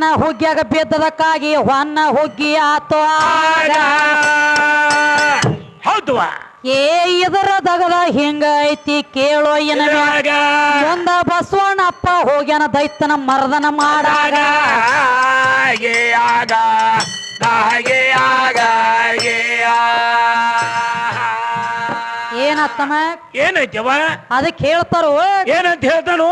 ಹೊನ್ನ ಹುಗ್ಗಿಯಾಗ ಬಿದ್ದದಕ್ಕಾಗಿ ಹೊನ್ನ ಹುಗ್ಗಿ ಆತು ಹೌದು ಏ ಇದರ ದಗದ ಹಿಂಗ ಐತಿ ಕೇಳೋ ಏನ ಒಂದ ಬಸವಣ್ಣಪ್ಪ ಹೋಗ್ಯಾನ ದೈತನ ಮರ್ದನ ಮಾಡಾಗ. ಏನತ್ತಮ್ಮ ಏನೈತಿ ಅದಕ್ಕೆ ಹೇಳ್ತಾರೋ? ಏನಂತ ಹೇಳ್ತಾನು?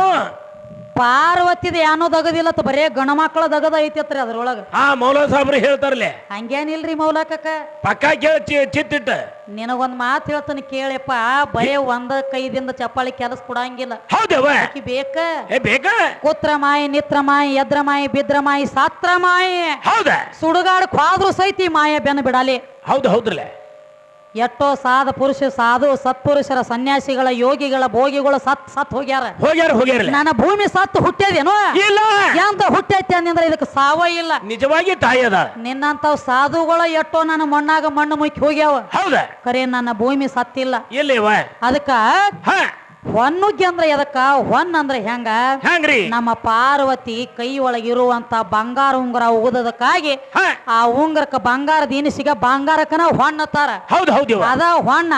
ಪಾರ್ವತಿದ ಏನೋ ದಗದಿಲ್ಲ ಬರೇ ಗಣಮಕ್ಕಳ ದಗದ ಐತತ್ರಿ ಅದ್ರೊಳಗ. ಹಾ ಮೌಲ ಸಾಬ್ರಿ ಹೇಳ್ತಾರಲ್ಲೇ ಹಂಗೇನಿಲ್ರಿ ಮೌಲಕಕ್ಕ? ಪಕ್ಕ ಕೇಳ ಚಿತ್ತಿಟ್ಟ. ನಿನಗೊಂದ್ ಮಾತು ಹೇಳ್ತಾನೆ ಕೇಳಪ್ಪ ಬರೇ ಒಂದ ಕೈದಿಂದ ಚಪ್ಪಾಳಿ ಕೆಲಸ ಕೊಡಂಗಿಲ್ಲ. ಹೌದವ ಆಕಿ ಬೇಕ? ಏ ಬೇಕಾ? ಕುತ್ರ ಮಾಯಿ ನಿತ್ರ ಮಾಯಿ ಎದ್ರ ಮಾಯಿ ಬಿದ್ರ ಮಾಯಿ ಸಾತ್ರ ಮಾಯಿ. ಹೌದ. ಸುಡುಗಾಡ್ ಕ್ವಾದ್ರು ಸೈತಿ ಮಾಯ ಬೆನ್ನ ಬಿಡಲಿ. ಹೌದು ಹೌದ್ರಲ್ಲ. ಎಷ್ಟೋ ಸಾಧ ಪುರುಷ ಸಾಧು ಸತ್ಪುರುಷರ ಸನ್ಯಾಸಿಗಳ ಯೋಗಿಗಳ ಭೋಗಿಗಳು ಸತ್ ಸತ್ ಹೋಗ್ಯಾರ. ಹೋಗ್ಯಾರ ಹೋಗ್ಯಾರ ನನ್ನ ಭೂಮಿ ಸತ್ತು ಹುಟ್ಟ್ಯದೇನು ಇಲ್ಲ. ಎಂತ ಹುಟ್ಟೈತಿ ಅಂದ್ರೆ ಇದಕ್ಕೆ ಸಾವ ಇಲ್ಲ. ನಿಜವಾಗಿ ತಾಯಿ ಅದ. ನಿನ್ನಂತ ಸಾಧುಗಳ ಎಷ್ಟೋ ನನ್ನ ಮಣ್ಣಾಗ ಮಣ್ಣು ಮುಕ್ಕಿ ಹೋಗ್ಯಾವ. ಹೌದ? ಕರೆ ನನ್ನ ಭೂಮಿ ಸತ್ತಿಲ್ಲ. ಇಲ್ಲ ಅದಕ್ಕ ಹೊನ್ನುಗ್ಗಿ ಅಂದ್ರ ಎದಕ್ಕ? ಹೊನ್ ಅಂದ್ರೆ ಹೆಂಗ? ಹಂಗ್ರಿ ನಮ್ಮ ಪಾರ್ವತಿ ಕೈ ಒಳಗಿರುವಂತ ಬಂಗಾರ ಉಂಗುರ ಉಗದಕ್ಕಾಗಿ ಆ ಉಂಗುರಕ್ಕ ಬಂಗಾರದ ಇನಿಸಿಗ ಬಂಗಾರಕ್ಕನ ಹೊಣ್ಣತ್ತಾರ ಹೌದು ಹೌದು ಅದ ಹೊಣ್ಣ.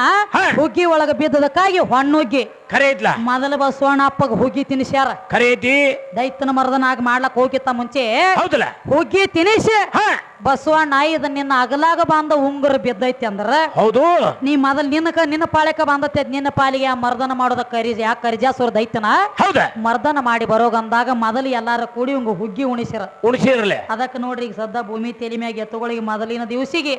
ಹುಗ್ಗಿ ಒಳಗ ಬಿದ್ದದಕ್ಕಾಗಿ ಹೊಣ್ಣುಗ್ಗಿ ಖರೆ ಐತ್ಲ ಮೊದಲ ಬಸವಣ್ಣ ಅಪ್ಪಗ ಹುಗ್ಗಿ ತಿನಿಸ್ಯಾರ. ಖರೆ ಐತಿ ದೈತನ ಮರದನಾಗ ಮಾಡ್ಲಕ್ ಹೋಗಿತ್ತ ಮುಂಚೆ ಹೌದಲ್ಲ? ಹುಗ್ಗಿ ತಿನಿಸಿ. ಬಸವಣ್ಣ ಇದ ನಿನ್ನ ಅಗಲಾಗ ಬಂದ ಉಂಗುರ ಬಿದ್ದೈತಿ ಅಂದ್ರ ಹೌದು. ನೀ ಮೊದಲ ನಿನ್ನ ನಿನ್ನ ಪಾಳೆಕ ಬಂದತ್ತೆ ನಿನ್ನ ಪಾಲಿಗೆ ಆ ಮರ್ದನ ಮಾಡೋದ ಕರಿ ಯಾ ಕರಿಜಾಸುರ ದೈತನ ಹೌದ. ಮರ್ದನ ಮಾಡಿ ಬರೋಗಂದಾಗ ಮೊದಲು ಎಲ್ಲಾರ ಕೂಡಿ ಉಂಗ ಹುಗ್ಗಿ ಉಣಿಸಿರ. ಉಣಿಸಿರಲಿ. ಅದಕ್ಕೆ ನೋಡ್ರಿ ಈಗ ಸದ್ದ ಭೂಮಿ ತೆಲಿ ಮ್ಯಾಗ ಎತ್ತುಗಳಿಗೆ ಮೊದಲಿನ ದಿವಸಿಗೆ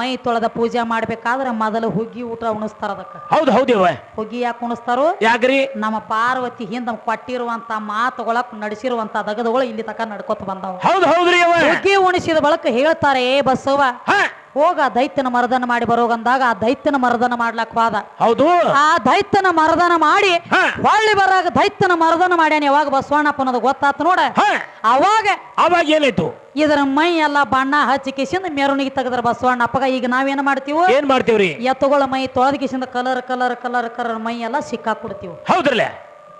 ಮೈ ತೊಳೆದ ಪೂಜೆ ಮಾಡ್ಬೇಕಾದ್ರ ಮೊದಲು ಹುಗ್ಗಿ ಊಟ ಉಣಿಸ್ತಾರ ಅದಕ್ಕ. ಹೌದು ಹೌದು ಹುಗ್ಗಿ ಯಾಕೆ ಉಣಿಸ್ತಾರೋ? ಯಾಕ್ರಿ? ನಮ್ಮ ಪಾರ್ವತಿ ಹಿಂದ ಕೊಟ್ಟಿರುವಂತ ಮಾತುಗಳಕ್ ನಡೆಸಿರುವಂತ ದಗದಗಳು ಇಲ್ಲಿ ತಕ ನಡ್ಕೋತ ಬಂದಾವ. ಹೌದು ಹೌದ್ರಿ ಉಣಿಸಿದ ಬಳಕ ಹೇಳ್ತಾರೆ ಏ ಬಸವ ಹೋಗ ದೈತ್ಯನ ಮರದನ ಮಾಡಿ ಬರೋಗಂದಾಗ ಆ ದೈತ್ಯನ ಮರದನ ಮಾಡ್ಲಕ್ ಹೋದ ಹೌದು. ಆ ದೈತ್ಯನ ಮರದನ ಮಾಡಿ ಹೊಳ್ಳಿ ಬರಾಗ ದೈತ್ಯನ ಮರದನ ಮಾಡ್ಯಾನ ಯಾವಾಗ ಬಸವಣ್ಣಪ್ಪ ಅನ್ನೋದು ಗೊತ್ತಾತು ನೋಡ. ಅವಾಗ ಅವಾಗ ಏನಾಯ್ತು? ಇದರ ಮೈ ಎಲ್ಲ ಬಣ್ಣ ಹಚ್ಚಿ ಕಿಸಿಂದ ಮೆರವಣಿಗೆ ತೆಗೆದ್ರ ಬಸವಣ್ಣಪ್ಪಗ ಈಗ ನಾವೇನ್ ಮಾಡ್ತೀವಿ? ಏನ್ ಮಾಡ್ತೀವ್ರಿ? ಎತ್ತುಗಳ ಮೈ ತೊಳೆದ ಕಿಸಿಂದ ಕಲರ್ ಕಲರ್ ಕಲರ್ ಕಲರ್ ಮೈ ಎಲ್ಲ ಸಿಕ್ಕಾ ಕೊಡ್ತೀವಿ. ಹೌದ್ರಲ್ಲ?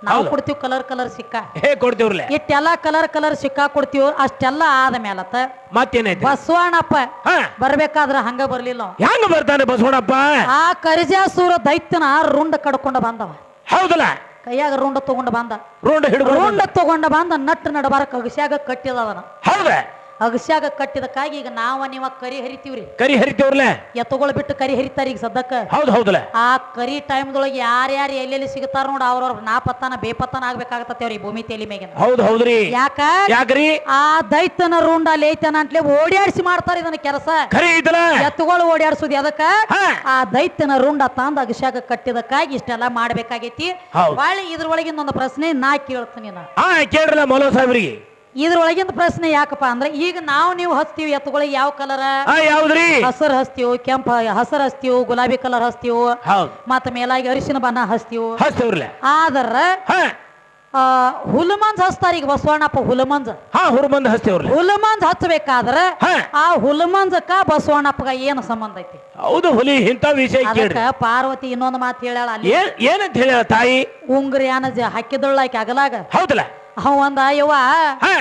ನಾವು ಕೊಡ್ತೀವಿ ಕಲರ್ ಕಲರ್ ಸಿಕ್ಕ. ಹೇ ಕೊಡ್ತೀವ್ರಲ್ಲ. ಇಟ್ಟೆಲ್ಲ ಕಲರ್ ಕಲರ್ ಸಿಕ್ಕಾ ಕೊಡ್ತೀವಿ ಅಷ್ಟೆಲ್ಲ ಆದ ಮೇಲತ್ತ ಮತ್ತೇನೈತಿ ಬಸವಣ್ಣಪ್ಪ ಹಾ. ಬರ್ಬೇಕಾದ್ರ ಹಂಗ ಬರ್ಲಿಲ್ಲ ಅವ. ಹೆಂಗ ಬರ್ತಾನೆ ಬಸವಣ್ಣಪ್ಪ? ಆ ಕರಿಜಾಸೂರ ದೈತ್ಯನ ರುಂಡ ಕಡ್ಕೊಂಡ ಬಂದವ. ಹೌದಲ್ಲ? ಕೈಯಾಗ ರುಂಡ ತಗೊಂಡ ಬಂದ. ರುಂಡ ಹಿಡ್ಕೊಂಡು ರುಂಡ ತಗೊಂಡ ಬಂದ ನಟ್ಟು ನಡಬಾರ ಅಗಸ್ಯಾಗ ಕಟ್ಟಿದವನ. ಹೌದ? ಅಗಸ್ಯಾಗ ಕಟ್ಟಿದಕ್ಕಾಗಿ ಈಗ ನಾವ ನೀವ ಕರಿ ಹರಿತೀವ್ರಿ. ಕರಿ ಹರಿತೇವ್ರಲ್ಲ ಎತ್ತುಗಳು ಬಿಟ್ಟು ಕರಿ ಹರಿತಾರ ಈಗ ಸದ್ದಕ್ಕ ಹೌದು ಹೌದಲ್ಲ? ಆ ಕರಿ ಟೈಮ್ದೊಳಗೆ ಯಾರ್ಯಾರು ಎಲ್ಲೆಲ್ಲಿ ಸಿಗ್ತಾರ ನೋಡ ಅವ್ರವ್ರ ನಾಪತ್ತಾನ ಬೇಪತ್ತಾನ ಆಗ್ಬೇಕಾಗತ್ತೆ ಅವ್ರಿ ಭೂಮಿ ತೇಲಿ ಮೇಗಿನ ಹೌದು ಹೌದ್ರಿ. ಯಾಕ? ಯಾಕ್ರಿ? ಆ ದೈತನ ರುಂಡ ಲೇತನ ಅಂತಲೇ ಓಡ್ಯಾಡ್ಸಿ ಮಾಡ್ತಾರ ಇದನ್ನ ಕೆಲಸ. ಕರಿ ಇದಲ್ಲ ಎತ್ತುಗಳು ಓಡ್ಯಾಡ್ಸುದು ಅದಕ್ಕ ಆ ದೈತ್ಯನ ರುಂಡ ತಂದ ಅಗಸ್ಯಾಗ ಕಟ್ಟಿದಕ್ಕಾಗಿ ಇಷ್ಟೆಲ್ಲ ಮಾಡ್ಬೇಕಾಗೈತಿ. ಹೌದು. ಹೊಳ್ಳಿ ಇದ್ರೊಳಗಿಂದ ಒಂದು ಪ್ರಶ್ನೆ ನಾ ಕೇಳ್ತೀನಿ ನಾ. ಕೇಳ್ರಲ್ಲ ಮೌಲ ಸಾಹೇಬ್ರಿಗೆ. ಇದ್ರೊಳಗಿಂದ ಪ್ರಶ್ನೆ ಯಾಕಪ್ಪ ಅಂದ್ರೆ ಈಗ ನಾವು ನೀವು ಹಚ್ತೀವಿ ಎತ್ತುಗಳಿಗೆ ಯಾವ ಕಲರ್ ಯಾವ್ದ್ರಿ? ಹಸರು ಹಚ್ತೀವಿ ಕೆಂಪ ಹಸರ್ ಹಚ್ತೀವಿ ಗುಲಾಬಿ ಕಲರ್ ಹಚ್ತೀವಿ. ಮತ್ತ ಮೇಲಾಗಿ ಅರಿಶಿನ ಬಣ್ಣ ಹಚ್ತೀವಿ. ಆದ್ರ ಹುಲಮಂಜ್ ಹಚ್ತಾರ ಈಗ ಬಸವಣ್ಣಪ್ಪ ಹುಲಮಂಜ್. ಹಾ ಹಚ್ತೀವ್ರಿ ಹುಲಮಂಜ್ ಹಚ್ಚಬೇಕಾದ್ರ ಆ ಹುಲಮಂಜಕ್ಕ ಬಸವಣ್ಣಪ್ಪಗ ಏನು ಸಂಬಂಧ ಐತಿ? ಹೌದು ಹುಲಿ ಇಂತ ವಿಷಯ ಪಾರ್ವತಿ ಇನ್ನೊಂದು ಮಾತು ಹೇಳ್ಯಾಳ ಏನಂತ ಹೇಳ ತಾಯಿ? ಉಂಗ್ರಿ ಏನ ಜ ಹಾಕಿದಳ್ಳ ಅಗಲಾಗ. ಹೌದಲ್ಲ? ಅವ ಒಂದ ಯವ್ವ ಹಾ.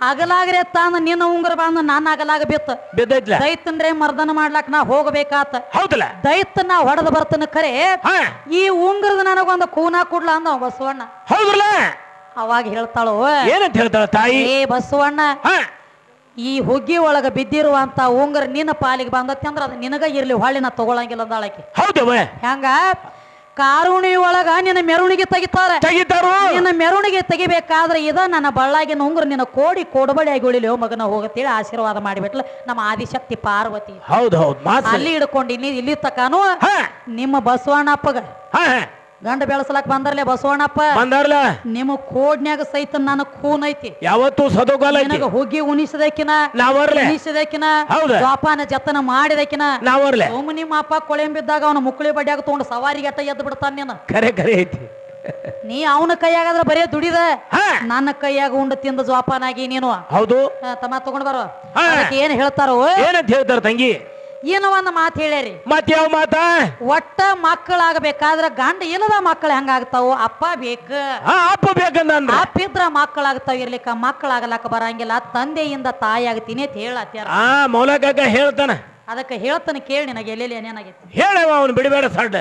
ಅಗಲಾಗ್ರೆ ತಾನ ನಿನ್ನ ಉಂಗುರ ಬಂದ ನಾನು ಅಗಲಾಗ ಬಿತ್ತ. ಬಿದ್ದೈತ್ಲ. ದೈತನ್ರೆ ಮರ್ದನ ಮಾಡ್ಲಾಕ್ ನಾ ಹೋಗಬೇಕಾತ. ಹೌದಲ್ಲ. ದೈತ ನಾ ಹೊಡೆದ ಬರ್ತನ ಖರೆ ಹಾ. ಈ ಉಂಗುರದ ನನಗೊಂದು ಕೂನ ಕೊಡ್ಲ ಅಂದ ಬಸವಣ್ಣ. ಹೌದ್ರಲ್ಲ. ಅವಾಗ ಹೇಳ್ತಾಳು. ಏನಂತ ಹೇಳ್ತಾಳ ತಾಯಿ? ಏ ಬಸವಣ್ಣ ಹಾ. ಈ ಹುಗ್ಗಿ ಒಳಗ ಬಿದ್ದಿರುವಂತ ಉಂಗ್ರ ನಿನ್ನ ಪಾಲಿಗೆ ಬಂದತ್ತೆ ಅಂದ್ರ ಅದು ನಿನಗ ಇರ್ಲಿ ಹೊಳ್ಳಿ ನಾ ತಗೊಳಂಗಿಲ್ಲ ಅಂದಾಳಕಿ. ಹೌದವ ಹೆಂಗ? ಕಾರುಣಿ ಒಳಗ ನಿನ್ನ ಮೆರವಣಿಗೆ ತೆಗಿತಾರೆ. ತೆಗಿತಾರು. ನಿನ್ನ ಮೆರವಣಿಗೆ ತೆಗಿಬೇಕಾದ್ರೆ ಇದ ನನ್ನ ಬಳ್ಳಾಗಿನ ಉಂಗ್ರ ನಿನ್ನ ಕೋಡಿ ಕೊಡಬಡಿಯಾಗಿ ಉಳಿಲಿ ಮಗನ ಹೋಗತ್ತೇಳಿ ಆಶೀರ್ವಾದ ಮಾಡಿಬಿಟ್ಲ. ನಮ್ಮ ಆದಿಶಕ್ತಿ ಪಾರ್ವತಿ. ಹೌದು ಹೌದು. ಅಲ್ಲಿ ಹಿಡ್ಕೊಂಡಿನಿ ಇಲ್ಲಿ ತಕಾನು ಹಾ. ನಿಮ್ಮ ಬಸವಣ್ಣಪ್ಪಗ. ಗಂಡ ಬೆಳೆಸಲಕ್ ಬಂದರ್ಲೆ ಬಸವಣ್ಣಪ್ಪ? ಬಂದಾರ್ಲ? ನಿಮ್ಮ ಕೋಡ್ನ್ಯಾಗ ಸಹಿತ ನನ್ನ ಖೂನ್ ಐತಿ. ಯಾವತ್ತು ಸದೋಗಾಲ ನಿನಗ ಹುಗ್ಗಿ ಉಣಿಸದಕಿನ? ನಾವರ್ಲೆ. ಉಣಿಸದಕಿನ. ಜೋಪಾನ ಜತನ ಮಾಡಿದಕಿನ? ನಾವರ್ಲೆ. ಸೋಮ ನಿಮ್ಮ ಅಪ್ಪ ಕೊಳೆಂಬಿದ್ದಾಗ ಅವನ ಮುಕ್ಕಳಿ ಬಡ್ಯಾಗ ತಗೊಂಡು ಸವಾರಿಗೆ ಅಟ್ಟ ಎದ್ದು ಬಿಡ್ತಾನ ನೀನು. ಕರೆ ಕರೆ ಐತಿ. ನೀ ಅವನ ಕೈಯಾಗಾದ್ರೆ ಬರೇ ದುಡಿದ? ನನ್ನ ಕೈಯಾಗ ಉಂಡ ತಿಂದ ಜೋಪಾನಾಗಿ ನೀನು. ಹೌದು. ತಮ್ಮ ತಗೊಂಡ್ ಬರೋ. ಏನ್ ಹೇಳ್ತಾರೋ? ಏನಂತ ಹೇಳ್ತಾರ ತಂಗಿ? ಏನೋ ಒಂದು ಮಾತು ಹೇಳ್ಯಾರಿ? ಮತ್ ಯಾವ ಮಾತ? ಒಟ್ಟ ಮಕ್ಕಳಾಗಬೇಕಾದ್ರ ಗಂಡ ಇಲ್ಲದ ಮಕ್ಕಳು ಹೆಂಗಾಗ್ತಾವ? ಅಪ್ಪ ಬೇಕ. ಆ ಅಪ್ಪ ಬೇಕ ಅಪ್ಪ ಇದ್ರ ಮಕ್ಕಳಾಗ್ತಾವ ಇರ್ಲಿಕ್ಕ ಮಕ್ಕಳಾಗಲಕ್ಕ ಬರಂಗಿಲ್ಲ ತಂದೆಯಿಂದ ತಾಯಿ ಆಗ್ತೀನಿ ಅಂತ ಹೇಳತ್ಯಾರ. ಆ ಮೌಲಕಾಕ ಹೇಳ್ತಾನ. ಅದಕ್ಕೆ ಹೇಳ್ತಾನೆ ಕೇಳಿ ನಿನಗೆ ಎಲ್ಲೆಲ್ಲಿ ಏನೇನಾಗೈತಿ? ಹೇಳವ ಅವನು ಬಿಡಬೇಡ ಸಡ್ಡ